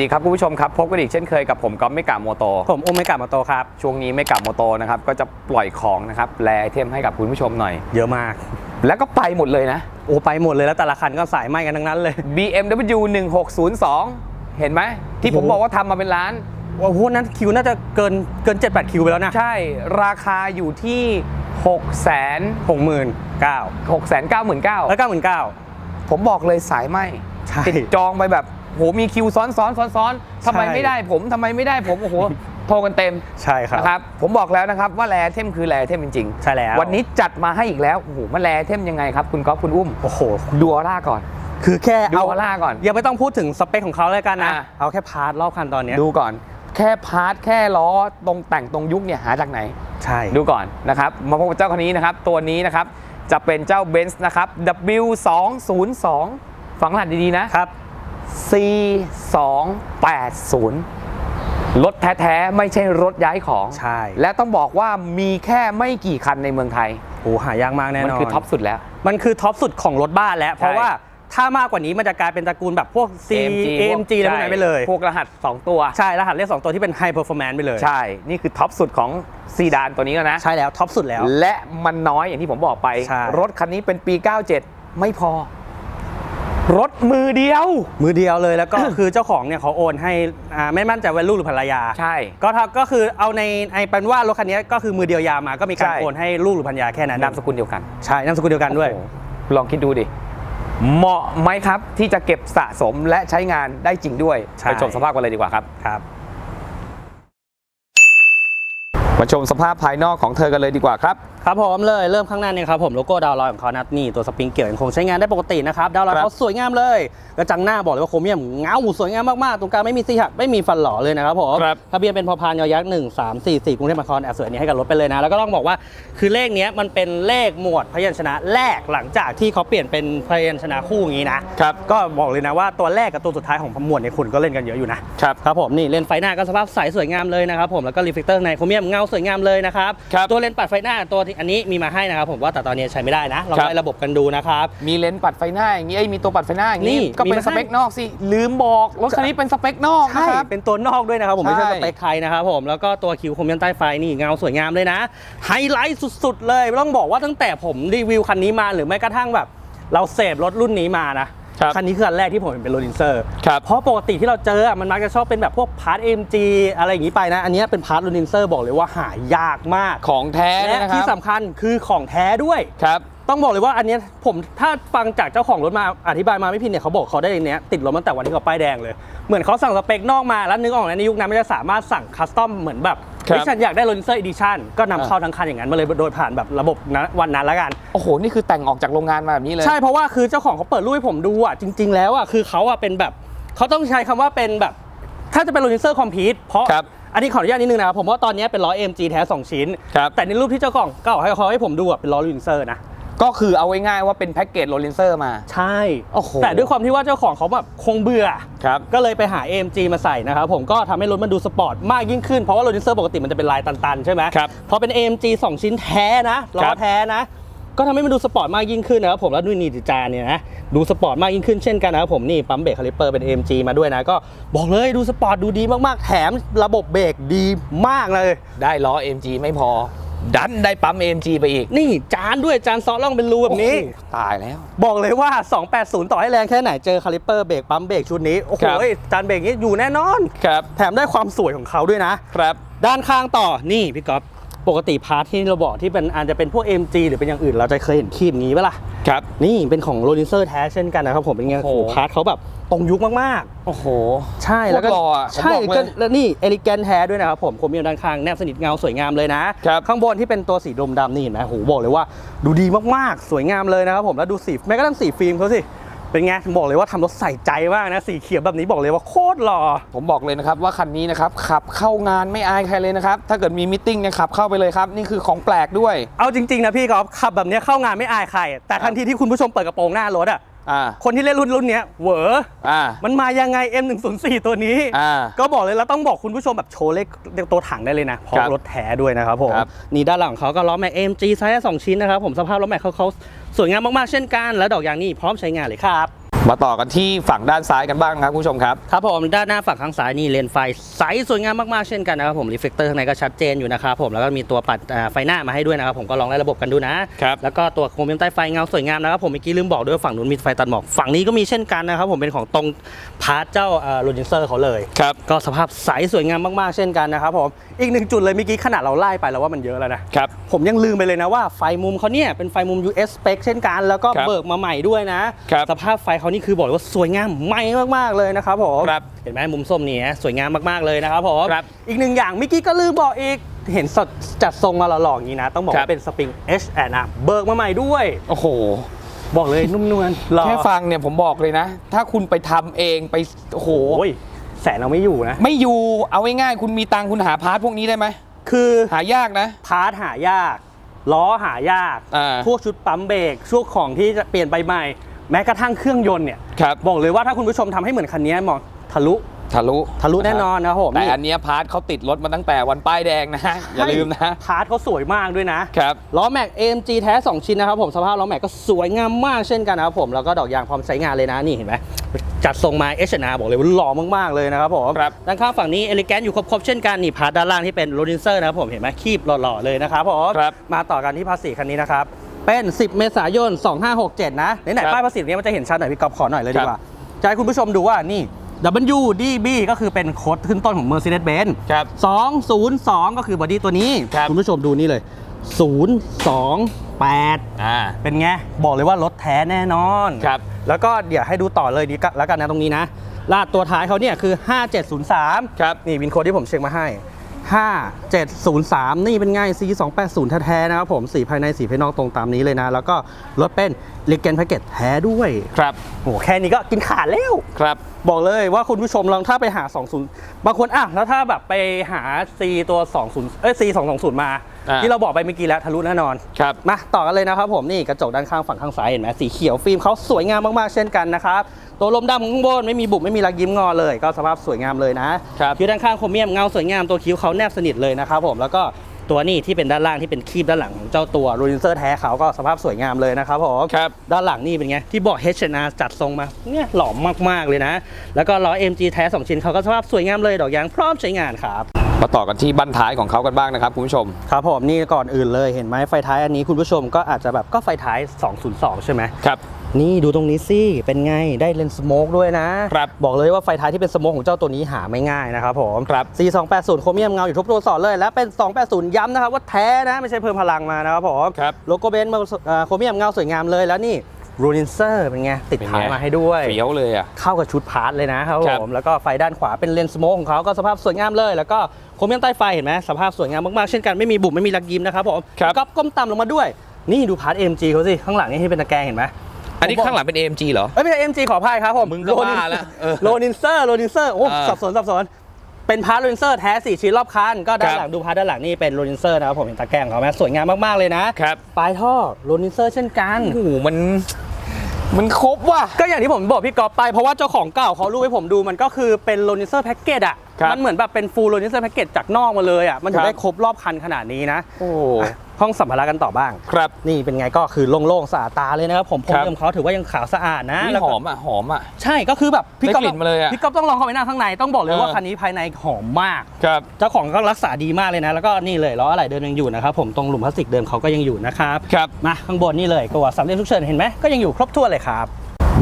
วัสดีครับคุณผู้ชมครับพบกันอีกเช่นเคยกับผมก๊อฟไม่กาโมโต ผมโอเมกามาโตครับ ช่วงนี้ไม่กาโมโตนะครับก็จะปล่อยของนะครับแลไอเทมให้กับคุณผู้ชมหน่อย เยอะมาก แล้วก็ไปหมดเลยนะ โอ้ไปหมดเลยแล้วแต่ละคันก็สายไหมกันทั้งนั้นเลย BMW 1602 เห็นไหมที่ผมโอ้โหบอกว่าทำมาเป็นล้านโอ้โหนั้นคิวน่าจะเกินเกิน 7-8 คิวไปแล้วนะ ใช่ราคาอยู่ที่6 0 0 0หกหมื่นเก้า6 9 9 0 0 แล้วเก้าหมื่นเก้าผมบอกเลยสายไหมใช่ติดจองไปแบบ โหมีคิวซ้อนซ้อนซ้อนซ้อนทำไมใช่ไม่ได้ผมทำไมไม่ได้ผมโอ้โหโทรกันเต็มใช่ครับนะครับ ผมบอกแล้วนะครับว่าแลเทมคือแลเทมจริงใช่แล้ววันนี้จัดมาให้อีกแล้วโอ้โหมันแลเทมยังไงครับคุณก๊อฟคุณอุ้มโอ้โหดูออร่าก่อนคือแค่ดูเอาออร่าก่อนยังไม่ต้องพูดถึงสเปคของเขาเลยกันนะอะเอาแค่พาร์ทรอบคันตอนเนี้ยดูก่อน แค่พาร์ทแค่ล้อตรงแต่งตรงยุคเนี่ยหาจากไหน ใช่ดูก่อนนะครับมาพบกับเจ้าคันนี้นะครับ ตัวนี้นะครับจะเป็นเจ้า Benz นะครับ W202 ฟังรหัสดีๆนะครับ C280 รถแท้ๆ ไม่ใช่รถย้ายของ ใช่ และต้องบอกว่ามีแค่ไม่กี่คันในเมืองไทย โอ้หายากมากแน่มันนอนคือท็อปสุดแล้ว มันคือท็อปสุดของรถบ้านแล้ว เพราะว่าถ้ามากกว่านี้มันจะกลายเป็นตระกูลแบบพวก C AMG อะไรพวกนั้นไปเลย พวกรหัส 2 ตัว ใช่ รหัสเลขสองตัวที่เป็น High Performance ไปเลย ใช่ นี่คือท็อปสุดของซีดานตัวนี้แล้วนะ ใช่แล้วท็อปสุดแล้ว และมันน้อยอย่างที่ผมบอกไปใช่รถคันนี้เป็นปี 97 ไม่พอ รถมือเดียว มือเดียวเลยแล้วก็ คือเจ้าของเนี่ยเขาโอนให้อ่าไม่มั่นใจว่าลูกหรือภรรยาใช่ ก็ถ้าก็คือเอาในไอ้เป็นว่ารถคันนี้ก็คือมือเดียวยามาก็มีการใช่ โอนให้ลูกหรือภรรยาแค่นั้นนามสกุลเดียวกันใช่นามสกุลเดียวกันด้วย โอ้โหลองคิดดูดิ เหมาะไหมครับที่จะเก็บสะสมและใช้งานได้จริงด้วย ใช่ ไปชมสภาพกันเลยดีกว่าครับ ครับ มาชมสภาพภายนอกของเธอกันเลยดีกว่าครับครับผมเลยเริ่มข้างหน้าเนี่ยครับผมโลโก้ดาวน์ลอยของเขานะนี่ตัวสปริงเกลียวยังคงใช้งานได้ปกตินะครับดาวน์ลอยครับเขาสวยงามเลยกระจังหน้าบอกเลยว่าโครเมียมเงาสวยงามมากๆตรงกลางไม่มีสีหักไม่มีฟันหล่อเลยนะครับผมครับทะเบียนเป็นพอพานยอยักษ์หนึ่งสามสี่สี่กรุงเทพมหานครแอบสวยอันนี้ให้กับรถไปเลยนะแล้วก็ต้องบอกว่าคือเลขเนี้ยมันเป็นเลขหมวดพยัญชนะแรกหลังจากที่เขาเปลี่ยนเป็นพยัญชนะคู่อย่างนี้นะครับก็บอกเลยนะว่าตัวแรกกับตัวสุดท้ายของหมวดเนี่ยคุณก็เล่นกันเยอะอยู่นะครับครับผมนี่เลนส์ไฟหน้าก็สภาพใสสวยงามเลยนะครับผมแล้วก็รีเฟกเตอร์ในโครเมียมเงาสวยงามเลยนะครับครับตัวเลนส์ปัดไฟหน้าตัวที่อันนี้มีมาให้นะครับผมว่าแต่ตอนนี้ใช้ไม่ได้นะลองครับไล่ระบบกันดูนะครับ มีเลนส์ปัดไฟหน้าอย่างนี้เอ้ยมีตัวปัดไฟหน้าอย่างนี่นี้ก็เป็นมีมาให้ สเปคนอกสิลืมบอกรถคันนี้เป็นสเปคนอกนะใช่ครับ เป็นตัวนอกด้วยนะครับผมไม่ใช่ใช่ สเปคใครนะครับผมแล้วก็ตัวคิวโครเมียมใต้ไฟนี่เงาสวยงามเลยนะ ไฮไลท์สุดๆเลยต้องบอกว่าตั้งแต่ผมรีวิวคันนี้มาหรือแม้กระทั่งแบบ เราเสพรถรุ่นนี้มานะ ครับคันนี้คืออันแรกที่ผมเห็นเป็นโรลินเซอร์ครับเพราะปกติที่เราเจออะมันมักจะชอบเป็นแบบพวกพาร์ท AMG อะไรอย่างนี้ไปนะ อันนี้เป็นพาร์ทโรลินเซอร์บอกเลยว่าหายากมากของแท้และนะคที่รับสำคัญคือของแท้ด้วยครับต้องบอกเลยว่าอันเนี้ยผมถ้าฟังจากเจ้าของรถมาอธิบายมาไม่ผิดเนี่ยเขาบอกเขาได้เนี้ยติดรถมาตั้งแต่วันที่เขาป้ายแดงเลย เหมือนเขาสั่งสเปคนอกมาแล้วนึกออกนะในยุคนั้นมันจะสามารถสั่งคัสตอมเหมือนแบบ ครับ เฮ้ยฉันอยากได้โรลินเซอร์อีดิชั่นก็นำอ่าเข้าทั้งคันอย่างนั้นมาเลยโดยผ่านแบบระบบนะวันนั้นแล้วกัน โอ้โห นี่คือแต่งออกจากโรงงานมาแบบนี้เลย ใช่เพราะว่าคือเจ้าของเขาเปิดรูปให้ผมดูอะจริง ๆ แล้วอะคือเขาอะเป็นแบบเขาต้องใช้คำว่าเป็นแบบ ถ้าจะเป็นโรลินเซอร์คอมพิวเพราะครับอันนี้ขออนุญาตนิดนึงนะครับผมว่าตอนนี้เป็นล้อ AMG แท้ 2 ชิ้น ครับแต่ในรูปที่เจ้าของเก่าให้เขาให้ผมดูอะเป็นล้อโรลินเซอร์นะ ก็คือเอาไว้ง่ายๆว่าเป็นแพ็กเกจโรลินเซอร์มา ใช่ โอ้โหแต่ด้วยความที่ว่าเจ้าของเขาแบบคงเบื่อ ครับ ก็เลยไปหา AMG มาใส่นะครับผมก็ทำให้รถมันดูสปอร์ตมากยิ่งขึ้น เพราะว่าโรลินเซอร์ปกติมันจะเป็นลายตันๆ ใช่ไหมครับพอเป็น AMG 2 ชิ้นแท้นะล้คอรับ แท้นะ ก็ทำให้มันดูสปอร์ตมากยิ่งขึ้นนะครับผมแล้วดูนี่ดิจานเนี่ยนะดูสปอร์ตมากยิ่งขึ้นเช่นกันนะครับผมนี่ปั๊มเบรกคาลิปเปอร์เป็น AMG มาด้วยนะก็บอกเลยดูสปอร์ตดูดีมากๆแถมระบบเบรกดีมากเลย ได้ล้อ AMG ไม่พอ ดันได้ปั๊ม AMG ไปอีก นี่จานด้วยจานซอล่องเป็นรูแบบนี้โอ้โหตายแล้ว บอกเลยว่า 280 ต่อให้แรงแค่ไหนเจอคาลิปเปอร์เบรกปั๊มเบรกชุดนี้ โอ้โหครับจานเบรกนี้อยู่แน่นอน ครับ แถมได้ความสวยของเขาด้วยนะครับ ด้านข้างต่อนี่พี่ก๊อฟ ปกติพาร์ทที่เราบอกที่เป็นอาจจะเป็นพวก MG หรือเป็นอย่างอื่น เราจะเคยเห็นคีบงี้ปะล่ะครับ นี่เป็นของโรลินเซอร์แท้เช่นกันนะครับผมเป็นไงโอ้โอ้โหโหพาร์ทเขาแบบตรงยุคมากโอ้โห ๆ ใช่แล้วก็โคตรหล่ออะผมใช่บอกเลยก็แล้วนี่เอลิแกนแท้ด้วยนะครับผมผมมีด้านข้างแนบสนิทเงาสวยงามเลยนะครับ ข้างบนที่เป็นตัวสีดมดำนี่เห็นไหมโอ้โหบอกเลยว่า ดูดีมากๆสวยงามเลยนะครับผมแล้วดูสีแม้กระทั่งสีฟิล์มเขาสิ เป็นไงบอกเลยว่าทำรถใส่ใจมากนะสีเขียวแบบนี้บอกเลยว่าโคตรหล่อผมบอกเลยนะครับว่าคันนี้นะครับขับเข้างานไม่อายใครเลยนะครับถ้าเกิดมีมิทติ้งเนี่ยขับเข้าไปเลยครับนี่คือของแปลกด้วย เอาจริงๆนะพี่กอล์ฟขับแบบเนี้ยเข้างานไม่อายใคร แต่ทันทีที่คุณผู้ชมเปิดกระโปรงหน้ารถอะ อ่าคนที่เล่นรุ่นรุ่นเนี้ยเหวออ่ามันมายังไง M104 ตัวนี้ อ่า ก็บอกเลยแล้วต้องบอกคุณผู้ชมแบบโชว์เลขตัวถังได้เลยนะเพราะครับรถแท้ด้วยนะครับผมครับ นี่ด้านหลังของเขาก็ล้อแม็ก AMG ไซส์สองชิ้นนะครับผมสภาพล้อแม็กเขาเขาสวยงามมากๆเช่นกัน แล้วดอกยางนี่พร้อมใช้งานเลยครับ มาต่อกันที่ฝั่งด้านซ้ายกันบ้างครับคุณผู้ชมครับ ครับผมด้านหน้าฝั่งข้างซ้ายนี่เลนไฟใสสวยงามมากๆเช่นกันนะครับผมรีเฟกเตอร์ข้างในก็ชัดเจนอยู่นะครับผมแล้วก็มีตัวปัดอ่าไฟหน้ามาให้ด้วยนะครับผมก็ลองไล่ระบบกันดูนะครับแล้วก็ตัวโครเมียมใต้ไฟเงาสวยงามนะครับผมเมื่อกี้ลืมบอกด้วยว่าฝั่งนู้นมีไฟตัดหมอกฝั่งนี้ก็มีเช่นกันนะครับผมเป็นของตรงพาร์ทเจ้าโรดินเซอร์เขาเลยครับก็สภาพใสสวยงามมากๆเช่นกันนะครับผมอีกหนึ่งจุดเลยเมื่อกี้ขนาดเราไล่ไปแล้วว่ามันเยอะแล้วนะครับผมยังลืมไปเลยนะว่าไฟมุมเขาเนี่ยเป็นไฟมุม US spec เช่นกันแล้วก็ครับเบิกมาใหม่ด้วยนะครับสภาพไฟเขานี่คือบอกเลยว่าสวยงามใหม่มากๆเลยนะครับผมครับเห็นไหมมุมส้มนี่นะสวยงามมากๆเลยนะครับผมครับอีกหนึ่งอย่างเมื่อกี้ก็ลืมบอกอีกเห็นสดจัดทรงมาหล่อๆอย่างนี้นะ ต้องบอกครับว่าเป็นสปริง H and R เบิกมาใหม่ด้วย โอ้โห บอกเลยนุ่มนวลหล่อแค่ฟังเนี่ยผมบอกเลยนะ ถ้าคุณไปทำเองไปโอ้โหโอ้ยแสนเราไม่อยู่นะ ไม่อยู่เอาง่ายๆคุณมีตังค์คุณหาพาร์ทพวกนี้ได้ไหมคือหายากนะ พาร์ทหายากล้อหายากอ่าพวกชุดปั๊มเบรกช่วงของที่จะเปลี่ยนไปใหม่ แม้กระทั่งเครื่องยนต์เนี่ยครับบอกเลยว่าถ้าคุณผู้ชมทำให้เหมือนคันนี้มองทะลุ ทะลุทะลุแน่นอนนะครับผมแต่นี่อันเนี้ยพาร์ทเขาติดรถมาตั้งแต่วันป้ายแดงนะ อย่าลืมนะ พาร์ทเขาสวยมากด้วยนะ ครับ ล้อแม็ก AMG แท้ 2 ชิ้นนะครับผมสภาพล้อแม็กก็สวยงามมากเช่นกันนะครับผมแล้วก็ดอกยางพร้อมใช้งานเลยนะนี่เห็นไหมจัดทรงมา h อบอกเลยว่าหล่อมากๆเลยนะครับผมครับ ด้านข้างฝั่งนี้เอลิแกนอยู่ครบๆเช่นกันนี่พาร์ทด้านล่างที่เป็นโรดินเซอร์นะครับผมเห็นไหมคีบหล่อๆเลยนะครับผมครับ มาต่อกันที่ภาษีคันนี้นะครับ เป็น 10 เมษายน 2567 นะไหนครัๆบป้ายภาษีนี้มันจะเห็นชัดหน่อยพี่กอฟขอหน่อยเลยดีครับกว่าจะให้คุณผู้ชมดูว่านี่ WDB ก็คือเป็นโค้ดขึ้นต้นของ Mercedes-Benz ครับ202 ก็คือบอดี้ตัวนี้ครับณผู้ชมดูนี่เลย 028อ่าเป็นไง บอกเลยว่ารถแท้แน่นอนครับแล้วก็เดี๋ยวให้ดูต่อเลยดีกะแล้วกันนะตรงนี้นะลาดตัวท้ายเขาเนี่ยคือ 5703 ครับ นี่วินโค้ดที่ผมเช็คมาให้ 5703 นี่เป็นไง C280 แท้ๆนะครับผม สีภายในสีภายนอกตรงตามนี้เลยนะ แล้วก็รถเป็นลเกนแพ็กเกจแท้ด้วย ครับโอ้แค่นี้ก็กินขาดแล้ว ครับ บอกเลยว่าคุณผู้ชมลองถ้าไปหา 20 บางคนอะแล้วถ้าแบบไปหา C ตัว 20 เอ้ย C 220 มา อ่า ที่เราบอกไปเมื่อกี้แล้วทะลุแน่นอน ครับ มาต่อกันเลยนะครับผมนี่กระจกด้านข้างฝั่งข้างซ้ายเห็นไหมสีเขียวฟิล์มเขาสวยงามมากๆเช่นกันนะครับตัวลมดำข้างบนไม่มีบุบไม่มีรักยิ้มงอเลย ก็สภาพสวยงามเลยนะครับ คิ้วด้านข้างโครเมียมเงาสวยงามตัวคิ้วเขาแนบสนิทเลยนะครับผมแล้วก็ ตัวนี้ที่เป็นด้านล่างที่เป็นคีบด้านหลังของเจ้าตัวโรลินเซอร์แท้เขาก็สภาพสวยงามเลยนะครับผมครับด้านหลังนี่เป็นไงที่บอก H&R จัดทรงมาเนี่ยหล่อมากๆเลยนะ แล้วก็ล้อ MG แท้2ชิ้นเขาก็สภาพสวยงามเลยดอกยางพร้อมใช้งานครับมาต่อกันที่บั้นท้ายของเขากันบ้างนะครับคุณผู้ชม ครับผมนี่ก่อนอื่นเลยเห็นไหมไฟท้ายอันนี้คุณผู้ชมก็อาจจะแบบก็ไฟท้าย 202 ใช่ไหมครับ นี่ดูตรงนี้สิเป็นไงได้เลนส์สโมกด้วยนะครับบอกเลยว่าไฟท้ายที่เป็นสโมกของเจ้าตัวนี้หาไม่ง่ายนะครับผมครับ 4280 โครเมียมเงาอยู่ทุกตัวสอดเลยและเป็น 280 ย้ำนะครับว่าแท้นะไม่ใช่เพิ่มพลังมานะครับผมครับโลโก้เบนซ์โครเมียมเงาสวยงามเลยแล้วนี่รูนินเซอร์เป็นไง ติดเป็นไงท้ายมาให้ด้วยเฟี้ยวเลยอะเข้ากับชุดพาร์ทเลยนะครับครับผม แล้วก็ไฟด้านขวาเป็นเลนส์สโมกของเขาก็สภาพสวยงามเลย แล้วก็โครเมียมใต้ไฟเห็นไหมสภาพสวยงามมากๆ เช่นกันไม่มีบุบไม่มีรักยิ้มนะครับผมครับก็ก้มต่ำลงมาด้วย นี่ดูพาร์ท MG เขาสิ ข้างหลังนี่ที่เป็นตะแกรงเห็นไหม อันนี้ข้างหลังเป็น AMG เหรอ เอ้ยไม่ใช่ MG ขออภัยครับผมมึงก็ว่าแล้วเออโรนินเซอร์โรนินเซอร์โอ้อ่าสับสนสับสน เป็นพาร์ทโรนินเซอร์แท้สี่ชิ้นรอบคันก็ด้านครับหลังดูพาร์ทด้านหลังนี่เป็นโรนินเซอร์นะครับผมเห็นตะแกรงของเขาไหมสวยงามมากๆเลยนะครับปลายท่อโรนินเซอร์เช่นกัน โอ้โหมัน มันครบว่ะ ก็อย่างที่ผมบอกพี่กอฟไปเพราะว่าเจ้าของเก่าเขารูปให้ผมดูมันก็คือเป็นโรนิเซอร์แพ็กเกจอะ ครับมันเหมือนแบบเป็นฟูลโรนิเซอร์แพ็กเกจจากนอกมาเลยอะ มันถึคงรับได้ครบรอบคันขนาดนี้นะ โอ้อะ ห้องสัมภาระกันต่อบ้าง ครับ นี่เป็นไงก็คือโล่งๆสะอาดตาเลยนะครับผมผมครับเดิมเขาถือว่ายังขาวสะอาดนะนี่แล้วหก็ อมอะ หอมอะ ใช่ก็คือแบบพี่ได้ก๊อฟกลิ่นมาเลยอะพี่ก๊อฟต้องลองเข้าไปนั่งข้างในต้องบอกเลยว่าเออคันนี้ภายในหอมมาก ครับ เจ้าของก็รักษาดีมากเลยนะ แล้วก็นี่เลยล้ออะไรเดิมยังอยู่นะครับผมตรงหลุมพลาสติกเดิมเขาก็ยังอยู่นะครับ ครับ มาข้างบนนี่เลยตัวสามเหลี่ยมทุกเชิญเห็นไหมก็ยังอยู่ครบถ้วนเลยครับ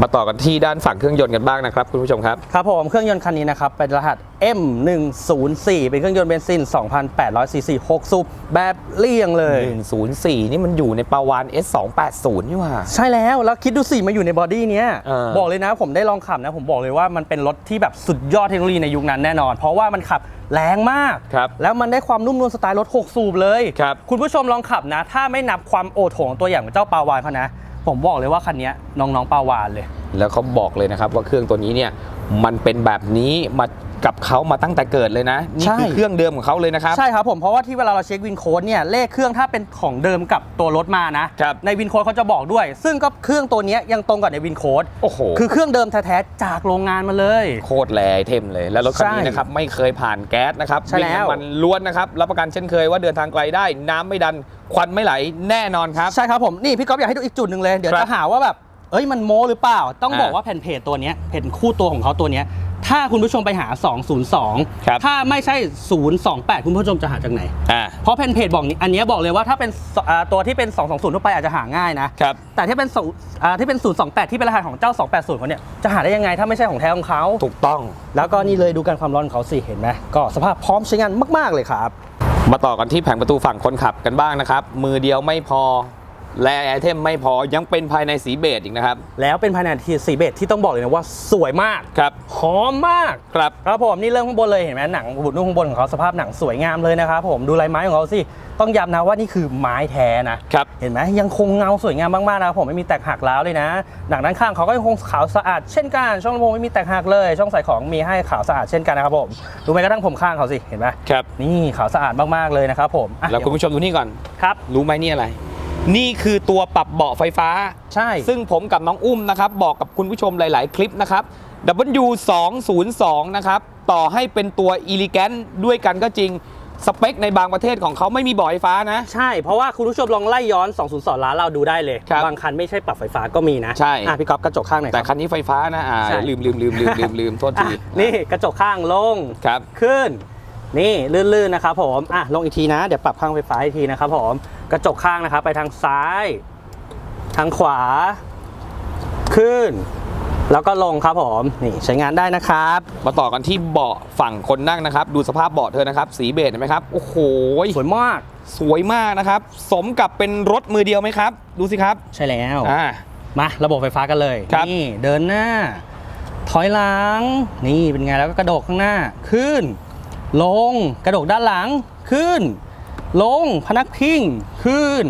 มาต่อกันที่ด้านฝั่งเครื่องยนต์กันบ้างนะครับคุณผู้ชมครับ ครับผมเครื่องยนต์คันนี้นะครับเป็นรหัส M104 เป็นเครื่องยนต์เบนซิน 2,800 ซีซี6สูบแบบเลี่ยงเลย 104 นี่มันอยู่ในปาวาน S280 นี่หว่า ใช่แล้ว แล้วคิดดูสิมาอยู่ในบอดี้เนี้ยเออ บอกเลยนะผมได้ลองขับนะ ผมบอกเลยว่ามันเป็นรถที่แบบสุดยอดเทคโนโลยีในยุคนั้นแน่นอน เพราะว่ามันขับแรงมาก ครับ แล้วมันได้ความนุ่มนวลสไตล์รถ 6 สูบเลย ครับ คุณผู้ชมลองขับนะ ถ้าไม่นับความโอโถงตัวอย่างของเจ้าปาวานเขานะ ผมบอกเลยว่าคันเนี้ยน้องๆปาวานเลย แล้วเขาบอกเลยนะครับว่าเครื่องตัวนี้เนี่ยมันเป็นแบบนี้มากับเขามาตั้งแต่เกิดเลยนะนี่ใช่คือเครื่องเดิมของเขาเลยนะครับ ใช่ครับผมเพราะว่าที่เวลาเราเช็ควินโค้ดเนี่ยเลขเครื่องถ้าเป็นของเดิมกับตัวรถมานะครับในวินโค้ดเขาจะบอกด้วย ซึ่งก็เครื่องตัวเนี้ยยังตรงกับในวินโค้ดโอ้โหคือเครื่องเดิมแท้ๆจากโรงงานมาเลย โคตรแรไอเทมเลย แล้วรถคันนี้ใช่นะครับไม่เคยผ่านแก๊สนะครับใช่แล้วงน้ำมันล้วนนะครับรับประกันเช่นเคยว่าเดินทางไกลได้น้ำไม่ดัน ควันไม่ไหลแน่นอนครับ ใช่ครับผมนี่พี่ก๊อฟอยากให้ดูอีกจุดหนึ่งเลย เดี๋ยวครับจะหาว่าแบบเอ้ยมันโม้หรือเปล่า ต้องอ่าบอกว่าแผ่นเพจตัวเนี้ยแผ่นคู่ตัวของเขาตัวเนี้ยถ้าคุณผู้ชมไปหา202ครับถ้าไม่ใช่ 028 คุณผู้ชมจะหาจากไหน อ่าเพราะแผ่นเพจบอกนี้อันเนี้ยบอกเลยว่าถ้าเป็นสอ่าตัวที่เป็น 220 ทั่วไปอาจจะหาง่ายนะ ครับ แต่ที่เป็นศูนย์อ่าที่เป็น 028 ที่เป็นรหัสของเจ้า 280เขาเนี่ยจะหาได้ยังไงถ้าไม่ใช่ของแท้ของเขา ถูกต้อง แล้วก็นี่เลยดูการความร้อนของเขาสิเห็นไหมก็สภาพพร้อมใช้งานมาก ๆ เลยครับ มาต่อกันที่แผงประตูฝั่งคนขับกันบ้างนะครับ มือเดียวไม่พอ และไอเทมไม่พอยังเป็นภายในสีเบจอีกนะครับ แล้วเป็นภายในทีสีเบจที่ต้องบอกเลยนะว่าสวยมากครับหอมมากครับครับผมนี่เริ่มข้างบนเลยเห็นไหมหนังบุดนุ่งข้างบนของเขาสภาพหนังสวยงามเลยนะครับผมดูลายไม้ของเขาสิต้องย้ำนะว่านี่คือไม้แท้นะครับเห็นไหมยังคงเงาสวยงามมากๆนะครับผมไม่มีแตกหักแล้วเลยนะ หนังด้านข้างเขาก็ยังคงขาวสะอาดเช่นกันช่องลำโพงไม่มีแตกหักเลย ช่องใส่ของมีให้ขาวสะอาดเช่นกันนะครับผมดูแม้กระทั่งผมข้างเขาสิเห็นไหมครับนี่ขาวสะอาดมากๆเลยนะครับผมอะแล้วคุณผู้ชมดูนี่ก่อนครับรู้ไหมนี่อะไร นี่คือตัวปรับเบาะไฟฟ้า ใช่ ซึ่งผมกับน้องอุ้มนะครับ บอกกับคุณผู้ชมหลาย ๆ คลิปนะครับ W202 นะครับ ต่อให้เป็นตัว e l e g a n t ด้วยกันก็จริง สเปคในบางประเทศของเขาไม่มีเบาะไฟฟ้านะ ใช่ เพราะว่าคุณผู้ชมลองไล่ย้อน 202 ล้านเราดูได้เลยครับบางคันไม่ใช่ปรับไฟฟ้าก็มีนะใช่อะพี่ก๊อฟกระจกข้างหน่อยแต่ครับคันนี้ไฟฟ้านะอ่าใช่ลืมลืมลืมลืมลืมลืมโทษอะทีนี่กระจกข้างลงครับขึ้น นี่ลื่นๆนะครับผมอะลงอีกทีนะ เดี๋ยวปรับข้างไฟฟ้าอีกทีนะครับผมกระจกข้างนะครับ ไปทางซ้าย ทางขวา ขึ้น แล้วก็ลงครับผมนี่ใช้งานได้นะครับ มาต่อกันที่เบาะฝั่งคนนั่งนะครับ ดูสภาพเบาะเธอนะครับ สีเบจเห็นไหมครับโอ้โหสวยมากสวยมากนะครับ สมกับเป็นรถมือเดียวไหมครับ ดูสิครับ ใช่แล้วอ่ามาระบบไฟฟ้ากันเลยครับนี่เดินหน้า ถอยหลังนี่เป็นไงแล้วก็กระโดดข้างหน้าขึ้น ลง กระโดดด้านหลัง ขึ้น ลง พนักพิง ขึ้น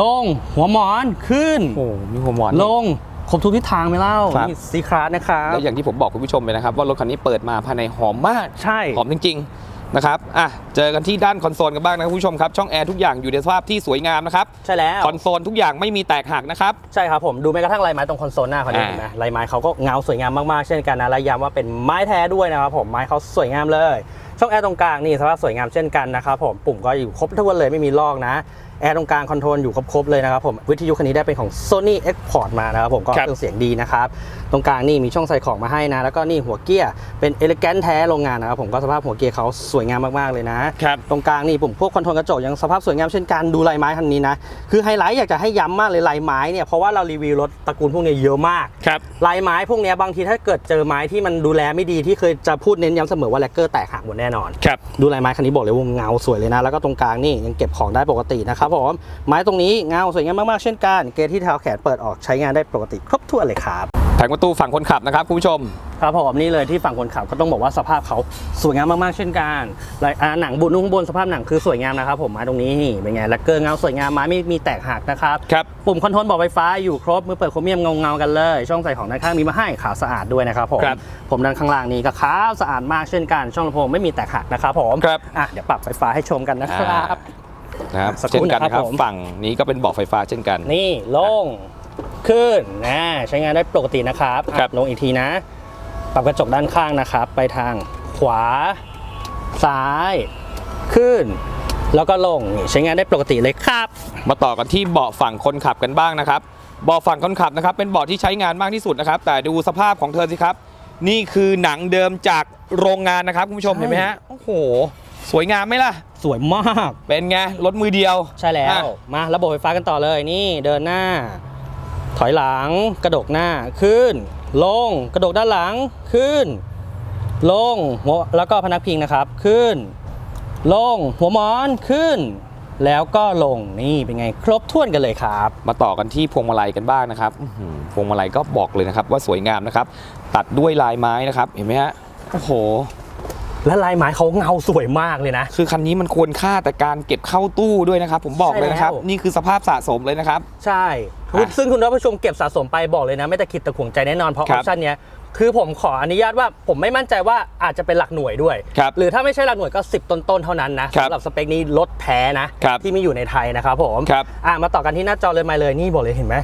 ลง หัวหมอน ขึ้น โอ้มีหัวหมอนลง ครบทุกทิศทางไหมเล่าครับ นี่ซีคราสนะครับแล้วอย่างที่ผมบอกคุณผู้ชมไปนะครับ ว่ารถคันนี้เปิดมาภายในหอมมาก ใช่ หอมจริง ๆ นะครับ อะ เจอกันที่ด้านคอนโซลกันบ้างนะครับคุณผู้ชมครับ ช่องแอร์ทุกอย่างอยู่ในสภาพที่สวยงามนะครับ ใช่แล้ว คอนโซลทุกอย่างไม่มีแตกหักนะครับ ใช่ครับผม ดูแม้กระทั่งลายไม้ตรงคอนโซลหน้าเขาเนี่ยอ่าเห็นไหมลายไม้เขาก็เงาสวยงามมากๆ เช่นกันนะและย้ำว่าเป็นไม้แท้ด้วยนะครับผม ไม้เขาสวยงามเลย ช่องแอร์ตรงกลางนี่สภาพสวยงามเช่นกันนะครับผมปุ่มก็อยู่ครบทุกวันเลยไม่มีลอกนะแอร์ตรงกลางคอนโทรลอยู่ครบๆเลยนะครับผมวิทยุคันนี้ได้เป็นของ Sony Export มานะครับผมก็ครับเครื่องเสียงดีนะครับตรงกลางนี่มีช่องใส่ของมาให้นะ แล้วก็นี่หัวเกียร์เป็นเอลิแกนแท้โรงงานนะครับผมก็สภาพหัวเกียร์เขาสวยงามมากๆเลยนะครับตรงกลางนี่ปุ่มพวกคอนโทรลกระจกยังสภาพสวยงามเช่นกันดูลายไม้คันนี้นะ คือไฮไลท์อยากจะให้ย้ำมากเลยลายไม้เนี่ยเพราะว่าเรารีวิวรถตระกูลพวกเนี้ยเยอะมากครับลายไม้พวกเนี้ยบางทีถ้าเกิดเจอไม้ที่มันดูแลไม่ดีที่เคยจะพูดเน้นย้ำเสมอว่าแลกเกอร์แตกหักหมดแน่นอนครับดูลายไม้คันนี้บอกเลยว่าเงาสวยเลยนะ แล้วก็ตรงกลางนี่ยังเก็บของได้ปกตินะครับผมไม้ตรงนี้เงาสวยงามมากๆเช่นกัน เกรดที่เท้าแขนเปิดออกใช้งานได้ปกติครบถ้วนเลยครับแผงประตูฝั่งคนขับนะครับคุณผู้ชม ครับผมนี่เลยที่ฝั่งคนขับก็ต้องบอกว่าสภาพเขาสวยงามมากๆเช่นกันลายอ่าหนังบุนุ่งบนสภาพหนังคือสวยงามนะครับผมไม้ตรงนี้นี่เป็นไงแลกเกอร์เงาสวยงามไม้ไม่มีแตกหักนะครับครับปุ่มคอนโทรลบอกไฟฟ้าอยู่ครบมือเปิดโครเมียมเงาเงาๆกันเลย ช่องใส่ของด้านข้างมีมาให้ขาวสะอาดด้วยนะครับผมครับผมด้านข้างล่างนี้ก็ขาวสะอาดมากเช่นกัน ช่องลำโพงไม่มีแตกหักนะครับผมครับอะเดี๋ยวปรับไฟฟ้าให้ชมกันนะครับนะครับสักครู่เช่นกันนะครับนะครับผมฝั่งนี้ก็เป็นเบาะไฟฟ้าเช่นกัน นี่ลงขึ้นนะใช้งานได้ปกตินะครับอะครับลงอีกทีนะ ปรับกระจกด้านข้างนะครับ ไปทางขวา ซ้าย ขึ้น แล้วก็ลงนี่ใช้งานได้ปกติเลยครับ มาต่อกันที่เบาะฝั่งคนขับกันบ้างนะครับเบาะฝั่งคนขับนะครับ เป็นเบาะที่ใช้งานมากที่สุดนะครับ แต่ดูสภาพของเธอสิครับ นี่คือหนังเดิมจากโรงงานนะครับคุณผู้ชมใช่เห็นไหมฮะโอ้โห สวยงามไหมล่ะ สวยมาก เป็นไงรถมือเดียว ใช่แล้วอะมาระบบไฟฟ้ากันต่อเลยนี่เดินหน้า ถอยหลังกระดกหน้าขึ้น ลงกระดกด้านหลังขึ้น ลงหัวแล้วก็พนักพิงนะครับขึ้น ลงหัวหมอนขึ้น แล้วก็ลงนี่เป็นไงครบถ้วนกันเลยครับ มาต่อกันที่พวงมาลัยกันบ้างนะครับอื้อหือพวงมาลัยก็บอกเลยนะครับ ว่าสวยงามนะครับ ตัดด้วยลายไม้นะครับ เห็นไหมฮะโอ้โห และลายไม้เขาเงาสวยมากเลยนะ คือคันนี้มันควรค่าแต่การเก็บเข้าตู้ด้วยนะครับ ผมบอกเลยนะครับ ใช่แล้ว นี่คือสภาพสะสมเลยนะครับ ใช่อะ ซึ่งคุณผู้ชมเก็บสะสมไปบอกเลยนะ ไม่ตะขิดตะขวงใจแน่นอนเพราะคอรัอบปชันเนี้ยคือผมขออนุญาตว่าผมไม่มั่นใจว่าอาจจะเป็นหลักหน่วยด้วยครับหรือถ้าไม่ใช่หลักหน่วยก็ 10 ต้นๆเท่านั้นนะครับสำหรับสเปคนี้ลดแท้นะครับที่มีอยู่ในไทยนะครับผมครับอะมาต่อกันที่หน้าจอเลยมาเลยนี่บอกเลยเห็นไหม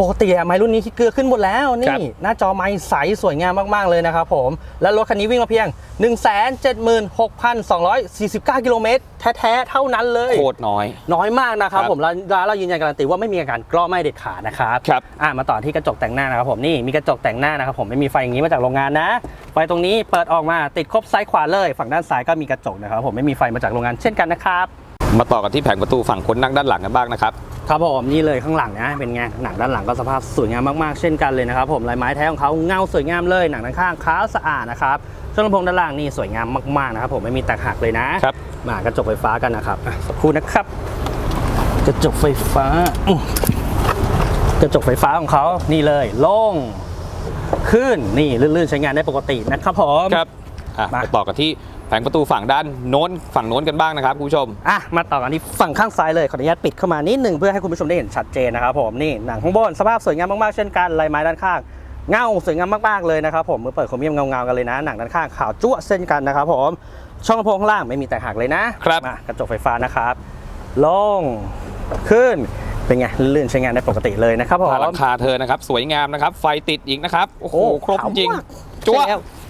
ปกติอะไม้รุ่นนี้ที่เกลือขึ้นหมดแล้วครันี่บหน้าจอไม้ใสสวยงามมาก ๆ เลยนะครับผม และรถคันนี้วิ่งมาเพียง 176,249 กิโลเมตรแท้ ๆ เท่านั้นเลย โคตรน้อย น้อยมากนะครับครับผมแล้วแล้วเรายืนยันการันตีว่าไม่มีอาการกล้อไม่เด็ดขาดนะครับครับอะมาต่อที่กระจกแต่งหน้านะครับผมนี่มีกระจกแต่งหน้านะครับผมไม่มีไฟอย่างนี้มาจากโรงงานนะไฟตรงนี้เปิดออกมาติดครบซ้ายขวาเลย ฝั่งด้านซ้ายก็มีกระจกนะครับผมไม่มีไฟมาจากโรงงานเช่นกันนะครับ มาต่อกันที่แผงประตูฝั่งคนนั่งด้านหลังกันบ้างนะครับครับผมนี่เลยข้างหลังนะเป็นไงหนังด้านหลังก็สภาพสวยงามมากๆเช่นกันเลยนะครับผมลายไม้แท้ของเขาเงาสวยงามเลยหนังด้านข้างขาวสะอาดนะครับช่วงลำโพงด้านล่างนี่สวยงามมากๆนะครับผมไม่มีแตกหักเลยนะครับมากระจกไฟฟ้ากันนะครับอะสักครู่นะครับกระจกไฟฟ้าอื้อกระจกไฟฟ้าของเขานี่เลยโล่งขึ้นนี่ลื่นๆใช้งานได้ปกตินะครับผมครับอะมาไปต่อกันที่แผ งประตูฝั่งด้านโน้นฝั่งโน้นกันบ้างนะครับคุณผู้ชม อะมาต่อกันที่ฝั่งข้างซ้ายเลยขออนุญาตปิดเข้ามานิดหนึ่งเพื่อให้คุณผู้ชมได้เห็นชัดเจนนะครับผมนี่หนังข้างบนสภาพสวยงามมากๆเช่นกันลายไม้ด้านข้างเงาสวยงามมากๆเลยนะครับผมมือเปิดโครเมียมเงาๆกันเลยนะหนังด้านข้างขาวจั่วเส้นกันนะครับผมช่องลำโพงข้างล่างไม่มีแตกหักเลยนะครับมากระจกไฟฟ้านะครับลงขึ้นเป็นไงลื่นๆใช้งานได้ปกติเลยนะครับผมผ่าหลังคาเธอนะครับ สวยงามนะครับ ไฟติดอีกนะครับ โอ้โห ครบขาวจริงมากจั๊ว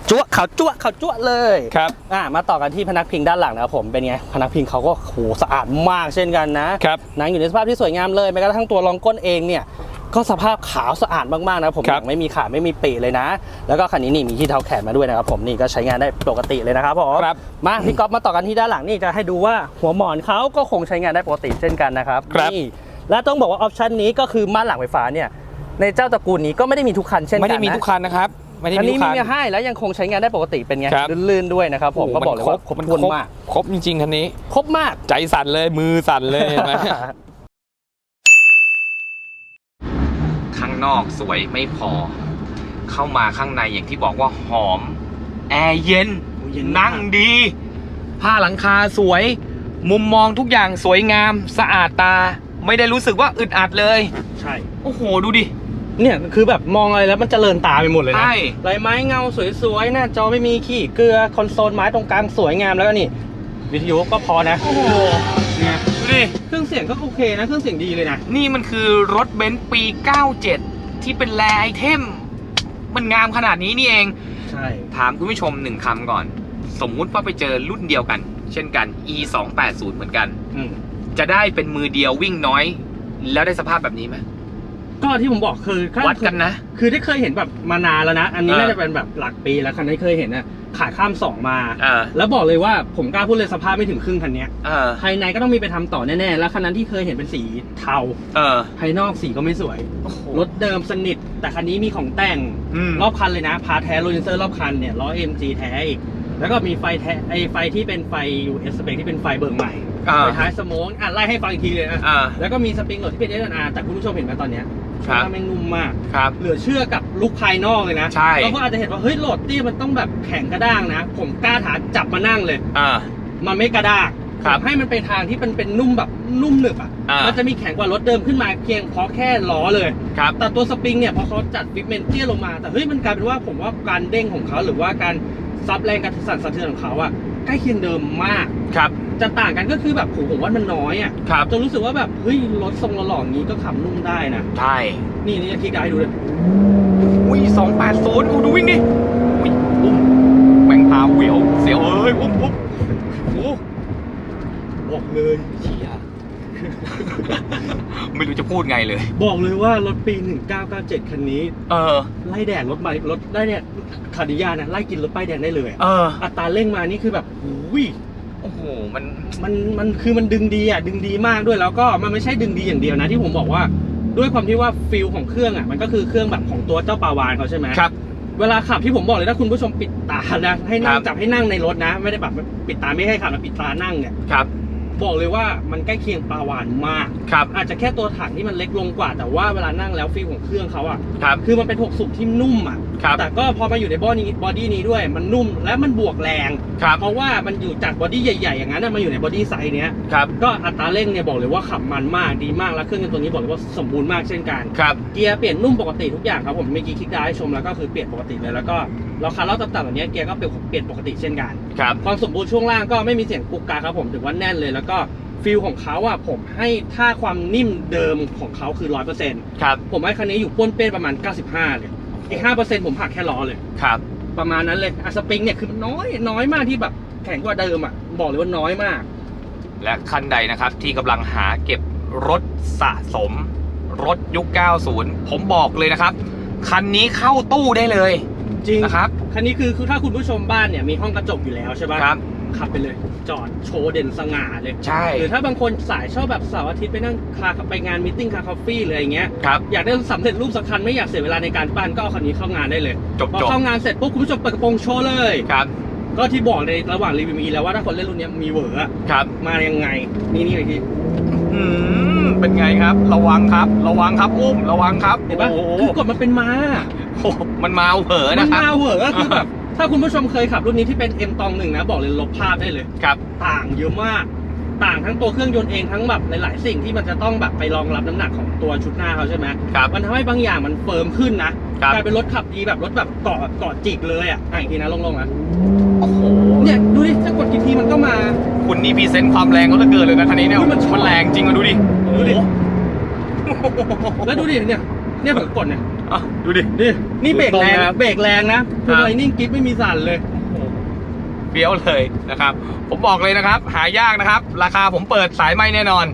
ใช่แล้วจั่วขาวจั่วขาวจั่วเลยครับอะมาต่อกันที่พนักพิงด้านหลังนะครับผมเป็นไงพนักพิงเขาก็โหสะอาดมากเช่นกันนะครับหนังอยู่ในสภาพที่สวยงามเลยแม้กระทั่งตัวรองก้นเองเนี่ยก็สภาพขาวสะอาดมากๆนะผมครับหนังไม่มีขาดไม่มีปีเลยนะ แล้วก็คันนี้นี่มีที่เท้าแขนมาด้วยนะครับผมนี่ก็ใช้งานได้ปกติเลยนะครับผมครับมาพี่ก๊อฟมาต่อกันที่ด้านหลังนี่จะให้ดูว่าหัวหมอนเขาก็คงใช้งานได้ปกติเช่นกันนะครับครับนี่และต้องบอกว่าออปชันนี้ก็คือม่านหลังไฟฟ้าเนี่ยในเจ้าตระกูลนี้ก็ไม่ได้มีทุกคันเช่นกันไม่ได้มีนะทุกคันนะครับ ไม่ได้อันมีนี้ทุกมีคันมาให้แล้วยังคงใช้งานได้ปกติเป็นไงครับ ลื่นๆด้วยนะครับผมโโหก็บอกเลยว่าครบมันทครนบมากครบจริงๆคันนี้ ครบมาก ใจสั่นเลยมือสั่นเลยเห็นไหม ข้างนอกสวยไม่พอ เข้ามาข้างในอย่างที่บอกว่าหอม แอร์เย็นเย็นมาก นั่งดี ผ้าหลังคาสวย มุมมองทุกอย่างสวยงาม สะอาดตา ไม่ได้รู้สึกว่าอึดอัดเลย ใช่ โอ้โห ดูดิ เนี่ยคือแบบมองอะไรแล้วมันเจริญตาไปหมดเลยนะใช่ ลายไม้เงาสวยๆหน้าจอไม่มีขี้เกลือคอนโซลไม้ตรงกลางสวยงามแล้วก็นี่ วิทยุก็พอนะโอ้โหเนี่ยดูดิ เครื่องเสียงก็โอเคนะ เครื่องเสียงดีเลยนะนี่มันคือรถเบนซ์ปี 97 ที่เป็นแรไอเทม มันงามขนาดนี้นี่เอง ใช่ ถามคุณผู้ชมหนึ่งคำก่อน สมมุติว่าไปเจอรุ่นเดียวกัน เช่นกัน e 2 8 0เหมือนกัน อืมจะได้เป็นมือเดียววิ่งน้อย แล้วได้สภาพแบบนี้ไหม ก็ที่ผมบอกคือถ้าวัดกันนะ คือที่เคยเห็นแบบมานานแล้วนะ อันนี้เออน่าจะเป็นแบบหลักปีแล้วคันนี้เคยเห็นนะขายข้ามสองมาอ่าแล้วบอกเลยว่าผมกล้าพูดเลยสภาพไม่ถึงครึ่งคันเนี้ยอ่าภายในก็ต้องมีไปทำต่อแน่ๆ แล้วคันนั้นที่เคยเห็นเป็นสีเทาเออภายนอกสีก็ไม่สวยโอ้โหรถเดิมสนิท แต่คันนี้มีของแต่งอืมรอบคันเลยนะ พาแท้โรลินเซอร์รอบคันเนี่ยล้อ MG แท้อีก แล้วก็มีไฟแท้ไอไฟที่เป็นไฟ US spec ที่เป็นไฟเบิร์ใหม่อ่าไฟท้ายสโมกอะไล่ให้ฟังอีกทีเลยนะอ่าแล้วก็มีสปริงโหลดที่เป็น SNR แต่คุณผู้ชมเห็นไหมตอนเนี้ย ครับว่าแม่งนุ่มมาก ครับ เหลือเชื่อกับลุคภายนอกเลยนะใช่ เราก็อาจจะเห็นว่าเฮ้ยโหลดตี้มันต้องแบบแข็งกระด้างนะ ผมกล้าถาจับมานั่งเลย อ่า มันไม่กระด้างครับ ผมให้มันไปทางที่มันเป็นนุ่มแบบนุ่มหนึบอะ อ่ามัมันจะมีแข็งกว่ารถเดิมขึ้นมาเพียงเพราะแค่ล้อเลย ครับ แต่ตัวสปริงเนี่ยพอเขาจัดฟิกเมนเตี้ยลงมาแต่เฮ้ยมันกลายเป็นว่าผมว่าการเด้งของเขาหรือว่าการซับแรงการสั่นสะเทือนของเขาอะ ใกล้เคียงเดิมมาก ครับ จะต่างกันก็คือแบบโหผมว่ามันน้อยอะครับ จนรู้สึกว่าแบบเฮ้ยรถทรงหล่อๆอย่างนี้ก็ขับนุ่มได้นะ ใช่ นี่นี่จะคลิกได้ให้ดูเลยอุ้ยสองแปดศูนย์ดูวิ่งดิอุ้ยอุ้มแม่งตาเหวียว เสียวเอ้ยอุ้มอุ้มโอ้ บอกเลย เชี่ย ไม่รู้จะ พูดไงเลย บอกเลยว่ารถปี 1997 คันนี้ เออ ไล่แดงรถใหม่รถได้เนี่ยคาดิยานะไล่กินรถป้ายแดงได้เลยเออ อัตราเร่งมานี่คือแบบหูยโอ้โห มัน มันมันคือมันดึงดีอะดึงดีมากด้วยแล้วก็มันไม่ใช่ดึงดีอย่างเดียวนะที่ผมบอกว่า ด้วยความที่ว่าฟิลของเครื่องอะมันก็คือเครื่องแบบของตัวเจ้าปาวานเขาใช่ไหมครับ เวลาขับที่ผมบอกเลยถ้าคุณผู้ชมปิดตานะให้นั่คงรับ จับให้นั่งในรถนะ ไม่ได้แบบปิดตาไม่ให้ขับนะปิดตานั่งเนี่ย ครับ บอกเลยว่ามันใกล้เคียงปาวานมากครับ อาจจะแค่ตัวถังที่มันเล็กลงกว่า แต่ว่าเวลานั่งแล้วฟิลของเครื่องเขาอะครับคือมันเป็นหกสูบที่นุ่มอะครับแต่ก็พอมาอยู่ในบอดี้บอดี้นี้ด้วยมันนุ่มและมันบวกแรงครับเพราะว่ามันอยู่จากบอดี้ใหญ่ๆอย่างนั้นนะมาอยู่ในบอดี้ไซส์เนี้ยครับก็อัตราเร่งเนี่ยบอกเลยว่าขับมันมากดีมากแล้วเครื่องยนต์ตัวนี้บอกเลยว่าสมบูรณ์มากเช่นกันครับเกียร์เปลี่ยนนุ่มปกติทุกอย่างครับผมเมื่อกี้คลิกได้ให้ชมแล้วก็คือเปลี่ยนปกติเลยแล้วก็เราคันรอบต่ำๆแบบเนี้ยเกียร์ก็เปลี่ยนเปลี่ยนปกติเช่นกันครับความสมบูรณ์ช่วงล่างก็ไม่มีเสียงกุกกาครับผมถือว่าแน่นเลยแล้วก็ไฟฟิลของเขาอะผมให้ถ้าความนิ่มเดิมของเขาคือร้อยเปอร์เซ็นต์ครับผมให้คันนี้อยู่ป้วนเป้นประมาณ 95 เลยอีก5%ผมหักแค่ล้อเลย ครับ ประมาณนั้นเลยอะสปริงเนี่ยคือมันน้อยน้อยมากที่แบบแข็งกว่าเดิมอะบอกเลยว่าน้อยมาก และคันใดนะครับที่กำลังหาเก็บรถสะสม รถยุค 90 ผมบอกเลยนะครับ คันนี้เข้าตู้ได้เลยจริงนะครับคันนี้คือคือถ้าคุณผู้ชมบ้านเนี่ยมีห้องกระจกอยู่แล้วใช่ปะครับ ขับไปเลย จอดโชว์เด่นสง่าเลยใช่ หรือถ้าบางคนสายชอบแบบเสาร์อาทิตย์ไปนั่งคาไปงานมิ팅คาคอฟฟี่เลยอย่างเงี้ยครับ อยากได้สำเร็จรูปสักคันไม่อยากเสียเวลาในการปั้นก็เอาคันนี้เข้างานได้เลยจบพอจบเข้างานเสร็จปุ๊บคุณผู้ชมเปิดกระโปรงโชว์เลย ครับ ก็ที่บอกในระหว่างรีวิวมีแล้วว่าถ้าคนเล่นรุ่นเนี้ยมีเหวอร์อะครับมายังไง นี่นี่เลยที อืมเป็นไงครับ ระวังครับ ระวังครับอุ้มระวังครับเห็นปะโอ้โหคือกดมันเป็นม้าโอ้โหมันมาเผลอมันะนครับ มาเหวอร์ก็คือแบบ ถ้าคุณผู้ชมเคยขับรุ่นนี้ที่เป็น M ตองหนึ่งนะบอกเลยลบภาพได้เลยครับ ต่างเยอะมาก ต่างทั้งตัวเครื่องยนต์เองทั้งแบบหลายๆสิ่งที่มันจะต้องแบบไปรองรับน้ำหนักของตัวชุดหน้าเขาใช่ไหมครับมันทำให้บางอย่างมันเฟิร์มขึ้นนะครับ กลายเป็นรถขับดีแบบรถแบบเกาะเกาะจิกเลยอะอะอีกทีนะลงๆนะโอ้โหเนี่ยดูดิถ้ากดกี่ทีมันก็มา คุณนี่พรีเซนต์ความแรงเขาเหลือเกินเลยนะคันนี้เนี่ยอุ๊ยมันชอบมันแรงจริงมาดูดิดูดิ โอ้โห แล้วดูดิเนี่ยเนี่ยผมกดเนี่ย อะดูดิดินี่เบรกแรงตรงๆนะเบรกแรงนะครัคืบอไลนิ่งกิ๊บไม่มีสั่นเลยเฟี้ยวเลยนะครับ ผมบอกเลยนะครับ หายากนะครับ ราคาผมเปิดสายไม่แน่นอน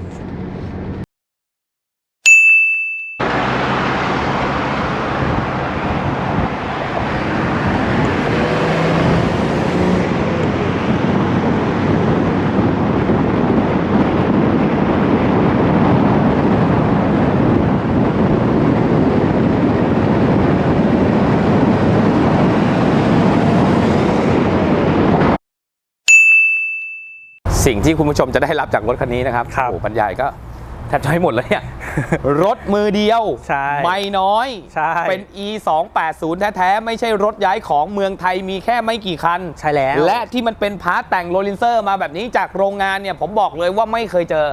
สิ่ง ที่คุณผู้ชมจะได้รับจากรถคันนี้นะครับครับ โอ้บรรยายก็แทบจะให้หมดเลยเนี่ย รถมือเดียว ใช่ ไม่น้อย ใช่ เป็น e 2 8 0แท้ ๆ ไม่ใช่รถย้ายของเมืองไทยมีแค่ไม่กี่คัน ใช่แล้ว และที่มันเป็นพาร์ทแต่งโรลินเซอร์มาแบบนี้จากโรงงานเนี่ย ผมบอกเลยว่าไม่เคยเจอ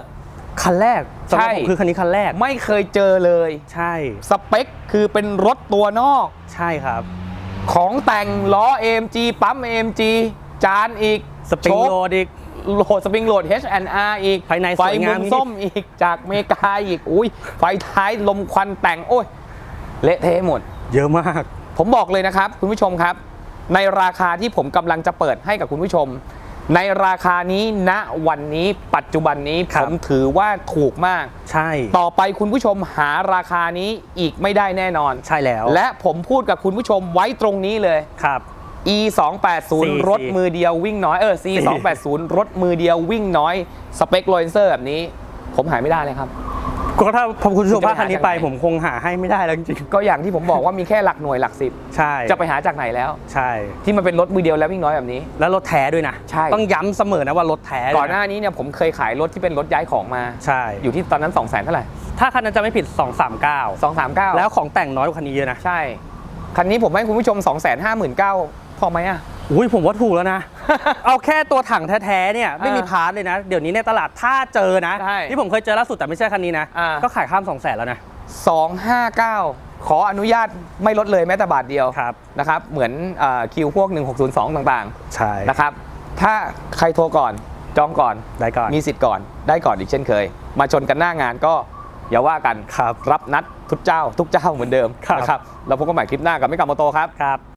คันแรกสำหรับใช่ผมคือคันนี้คันแรก ไม่เคยเจอเลย ใช่ สเปคคือเป็นรถตัวนอก ใช่ครับ ของแต่งล้อ AMG ปั๊ม AMG จานอีกสปริงโชคโรดอีก โหลดสปริงโหลด H&R อีกภายในไฟสวยงามมุมอีกส้มอีกจากอเมริกาอีกอุ้ยไฟท้ายลมควันแต่งโอ้ยเละเทะหมด เยอะมาก ผมบอกเลยนะครับ คุณผู้ชมครับ ในราคาที่ผมกำลังจะเปิดให้กับคุณผู้ชม ในราคานี้ณวันนี้ปัจจุบันนี้ครัผบ มถือว่าถูกมาก ใช่ต่อไปคุณผู้ชมหาราคานี้อีกไม่ได้แน่นอน ใช่แล้วและผมพูดกับคุณผู้ชมไว้ตรงนี้เลย ครับ e 2 8สี่0รถมือเดียววิ่งน้อยเออ c 2 8 0รถมือเดียววิ่งน้อย สเปคโรนเซอร์แบบนี้ ผมหายไม่ได้เลยครับ ก็ถ้าพอคุณผู้ชมจะไปพาคันนี้ไปหาจากไหนผมคงหาให้ไม่ได้แล้วจริงก็อย่างที่ผมบอกว่ามีแค่หลักหน่วยหลักสิบๆใช่จะไปหาจากไหนแล้ว ใช่ ที่มันเป็นรถมือเดียวแล้ววิ่งน้อยแบบนี้ แล้วรถแท้ด้วยนะใช่ต้องย้ำเสมอนะว่ารถแท้เลยะก่อนหน้านี้เนี่ยผมเคยขายรถที่เป็นรถย้ายของมาใช่อยู่ที่ตอนนั้น2 0 0 0 0 0เท่าไหร่ถ้าคันนั้นจะไม่ผิด 239 2 3 9 แล้วของแต่งน้อยกว่าคันนี้เยอะนะใช่คันนี้ผมให้คุณผู้ชม 2 5 9 0 0 0 พอไหมอะอุ้ยผมว่าถูกแล้วนะ เอาแค่ตัวถังแท้ๆเนี่ยไม่มีอ่าพาร์ทเลยนะ เดี๋ยวนี้ในตลาดถ้าเจอนะใช่ที่ผมเคยเจอล่าสุดแต่ไม่ใช่คันนี้นะอ่าก็ขายข้าม2 0 0 0 0แล้วนะ259 ขออนุญาตไม่ลดเลยแม้แต่บาทเดียวครับนะครับเหมือนเอ่อคิวพวก 1602 ต่างใช่ๆนะครับถ้าใครโทรก่อนจองก่อนได้ก่อนมีสิทธิ์ก่อนได้ก่อนอีกเช่นเคย มาชนกันหน้างานก็อย่าว่ากันครับรับนัดทุกเจ้า ทุกเจ้าเหมือนเดิมครับนะครับเราพบกันใหม่คลิปหน้ากับไม่กลับมาโตครับครับ